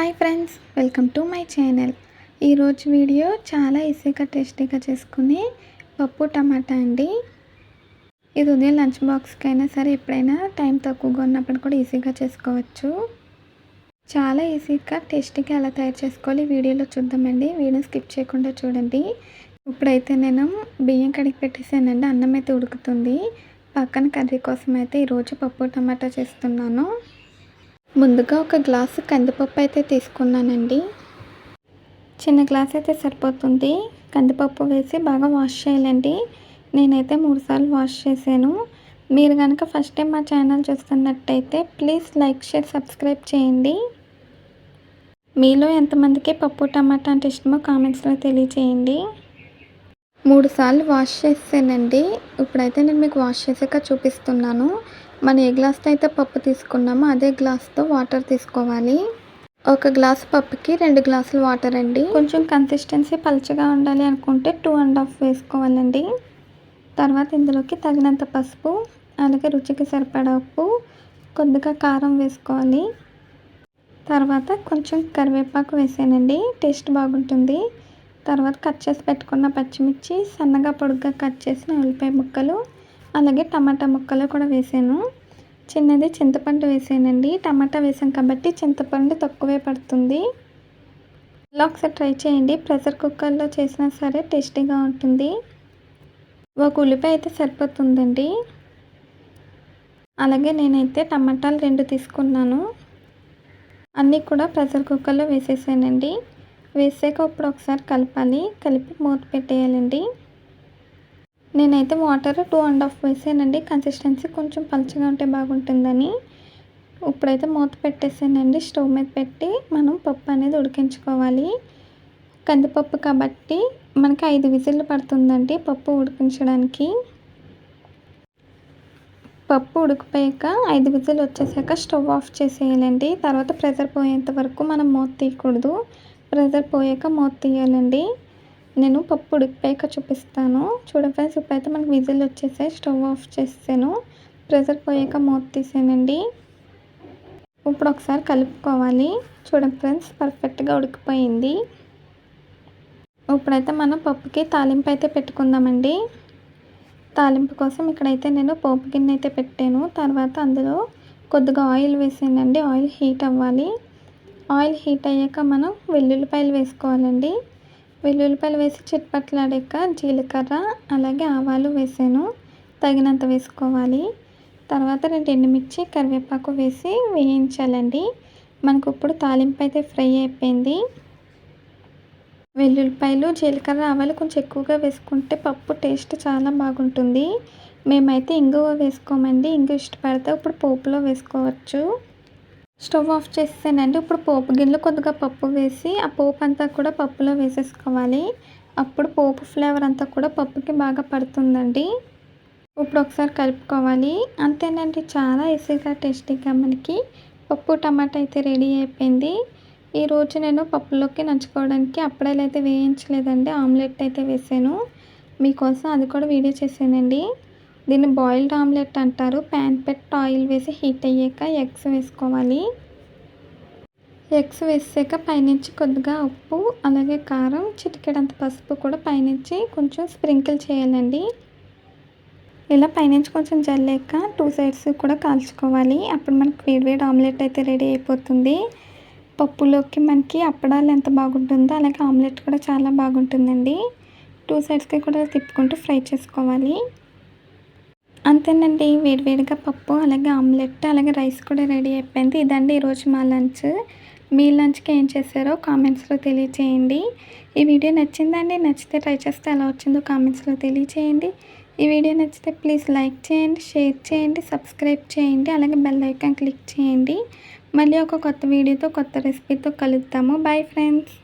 Hi friends welcome to my channel. ఈరోజు video చాలా ఈజీగా టేస్టీగా చేసుకునే పప్పు టమాటా అండి. ఇది ఉదయం లంచ్ బాక్స్కి అయినా సరే ఎప్పుడైనా టైం తక్కువగా ఉన్నప్పుడు కూడా ఈజీగా చేసుకోవచ్చు. చాలా ఈజీగా టేస్టీగా ఎలా తయారు చేసుకోవాలి వీడియోలో చూద్దామండి. వీడియో స్కిప్ చేయకుండా చూడండి. ఇప్పుడైతే నేను బియ్యం కడిగి పెట్టేసానండి అన్నం అయితే ఉడుకుతుంది. పక్కన కర్రీ కోసం అయితే ఈరోజు పప్పు టమాటా చేస్తున్నాను. ముందుగా ఒక గ్లాసు కందిపప్పు అయితే తీసుకున్నానండి. చిన్న గ్లాస్ అయితే సరిపోతుంది. కందిపప్పు వేసి బాగా వాష్ చేయాలండి. నేనైతే మూడుసార్లు వాష్ చేశాను. మీరు కనుక ఫస్ట్ టైం మా ఛానల్ చూస్తున్నట్టయితే ప్లీజ్ లైక్ షేర్ సబ్స్క్రైబ్ చేయండి. మీలో ఎంతమందికి పప్పు టమాటా అంటే ఇష్టమో కామెంట్స్లో తెలియచేయండి. మూడు సార్లు వాష్ చేసానండి ఇప్పుడైతే నేను మీకు వాష్ చేసాక చూపిస్తున్నాను. మనం ఏ గ్లాస్తో అయితే పప్పు తీసుకున్నామో అదే గ్లాస్తో వాటర్ తీసుకోవాలి. ఒక గ్లాస్ పప్పుకి రెండు గ్లాసులు వాటర్ అండి. కొంచెం కన్సిస్టెన్సీ పలుచగా ఉండాలి అనుకుంటే టూ అండ్ హాఫ్ వేసుకోవాలండి. తర్వాత ఇందులోకి తగినంత పసుపు అలాగే రుచికి సరిపడా ఉప్పు కొద్దిగా కారం వేసుకోవాలి. తర్వాత కొంచెం కరివేపాకు వేసానండి టేస్ట్ బాగుంటుంది. తర్వాత కట్ చేసి పెట్టుకున్న పచ్చిమిర్చి సన్నగా పొడుగ్గా కట్ చేసిన ఉల్లిపాయ ముక్కలు అలాగే టమాటా ముక్కలు కూడా వేసాను. చిన్నది చింతపండు వేసానండి. టమాటా వేసాం కాబట్టి చింతపండు తక్కువే పడుతుంది. ఇలా ఒకసారి ట్రై చేయండి. ప్రెషర్ కుక్కర్లో చేసినా సరే టేస్టీగా ఉంటుంది. ఒక ఉల్లిపాయ అయితే సరిపోతుందండి. అలాగే నేనైతే టమాటాలు రెండు తీసుకున్నాను. అన్నీ కూడా ప్రెషర్ కుక్కర్లో వేసేసానండి. వేసాక ఇప్పుడు ఒకసారి కలపాలి. కలిపి మూత పెట్టేయాలండి. నేనైతే వాటర్ టూ అండ్ హాఫ్ వేసానండి. కన్సిస్టెన్సీ కొంచెం పలుచగా ఉంటే బాగుంటుందని. ఇప్పుడైతే మూత పెట్టేసానండి. స్టవ్ మీద పెట్టి మనం పప్పు అనేది ఉడికించుకోవాలి. కందిపప్పు కాబట్టి మనకి ఐదు విజిల్లు పడుతుందండి పప్పు ఉడికించడానికి. పప్పు ఉడికిపోయాక ఐదు విజిల్ వచ్చేసాక స్టవ్ ఆఫ్ చేసేయాలండి. తర్వాత ప్రెషర్ పోయేంత వరకు మనం మూత తీయకూడదు. ప్రెషర్ పోయాక మూత తీయాలండి. నేను పప్పు ఉడికిపోయాక చూపిస్తాను. చూడండి ఫ్రెండ్స్ ఇప్పుడైతే మనకి విజిల్ వచ్చేసాయి స్టవ్ ఆఫ్ చేసాను ప్రెషర్ పోయాక మూత తీసానండి ఇప్పుడు ఒకసారి కలుపుకోవాలి. చూడండి ఫ్రెండ్స్ పర్ఫెక్ట్గా ఉడికిపోయింది. ఇప్పుడైతే మనం పప్పుకి తాలింపు అయితే పెట్టుకుందామండి. తాలింపు కోసం ఇక్కడైతే నేను పోపు గిన్నె అయితే పెట్టాను. తర్వాత అందులో కొద్దిగా ఆయిల్ వేసానండి ఆయిల్ హీట్ అవ్వాలి. ఆయిల్ హీట్ అయ్యాక మనం వెల్లుల్లిపాయలు వేసుకోవాలండి. వెల్లుల్లిపాయలు వేసి చిట్పట్లాడాక జీలకర్ర అలాగే ఆవాలు వేసాను. తగినంత వేసుకోవాలి. తర్వాత రెండు ఎండుమిర్చి కరివేపాకు వేసి వేయించాలండి. మనకు ఇప్పుడు తాలింపు అయితే ఫ్రై అయిపోయింది. వెల్లుల్లిపాయలు జీలకర్ర ఆవాలు కొంచెం ఎక్కువగా వేసుకుంటే పప్పు టేస్ట్ చాలా బాగుంటుంది. మేమైతే ఇంగువ వేసుకోమండి. ఇంగు ఇష్టపడితే ఇప్పుడు పోపులో వేసుకోవచ్చు. స్టవ్ ఆఫ్ చేసేసానండి. ఇప్పుడు పోపు గిన్నెలో కొద్దిగా పప్పు వేసి ఆ పోపు అంతా కూడా పప్పులో వేసేసుకోవాలి. అప్పుడు పోపు ఫ్లేవర్ అంతా కూడా పప్పుకి బాగా పడుతుందండి. ఇప్పుడు ఒకసారి కలుపుకోవాలి. అంతేనండి చాలా ఈజీగా టేస్టీగా మనకి పప్పు టమాటా అయితే రెడీ అయిపోయింది. ఈరోజు నేను పప్పులోకి నంచుకోవడానికి అప్పుడైతే అయితే వేయించలేదండి. ఆమ్లెట్ అయితే వేసాను. మీకోసం అది కూడా వీడియో చేశానండి. దీన్ని బాయిల్డ్ ఆమ్లెట్ అంటారు. ప్యాన్ పెట్టి ఆయిల్ వేసి హీట్ అయ్యాక ఎగ్స్ వేసుకోవాలి. ఎగ్స్ వేసాక పైనుంచి కొద్దిగా ఉప్పు అలాగే కారం చిటికెడంత పసుపు కూడా పైనుంచి కొంచెం స్ప్రింకిల్ చేయాలండి. ఇలా పైనుంచి కొంచెం జల్లేక టూ సైడ్స్ కూడా కాల్చుకోవాలి. అప్పుడు మనకి వేడివేడి ఆమ్లెట్ అయితే రెడీ అయిపోతుంది. పప్పులోకి మనకి అప్పడాలు ఎంత బాగుంటుందో అలాగే ఆమ్లెట్ కూడా చాలా బాగుంటుందండి. టూ సైడ్స్కి కూడా తిప్పుకుంటూ ఫ్రై చేసుకోవాలి. అంతేనండి వేడివేడిగా పప్పు అలాగే ఆమ్లెట్ అలాగే రైస్ కూడా రెడీ అయిపోయింది. ఇదండి ఈరోజు మా లంచ్. మీ లంచ్కి ఏం చేశారో కామెంట్స్లో తెలియచేయండి. ఈ వీడియో నచ్చిందండి నచ్చితే ట్రై చేస్తే ఎలా వచ్చిందో కామెంట్స్లో తెలియచేయండి. ఈ వీడియో నచ్చితే ప్లీజ్ లైక్ చేయండి షేర్ చేయండి సబ్స్క్రైబ్ చేయండి అలాగే బెల్ ఐకాన్ క్లిక్ చేయండి. మళ్ళీ ఒక కొత్త వీడియోతో కొత్త రెసిపీతో కలుద్దాము. Bye friends.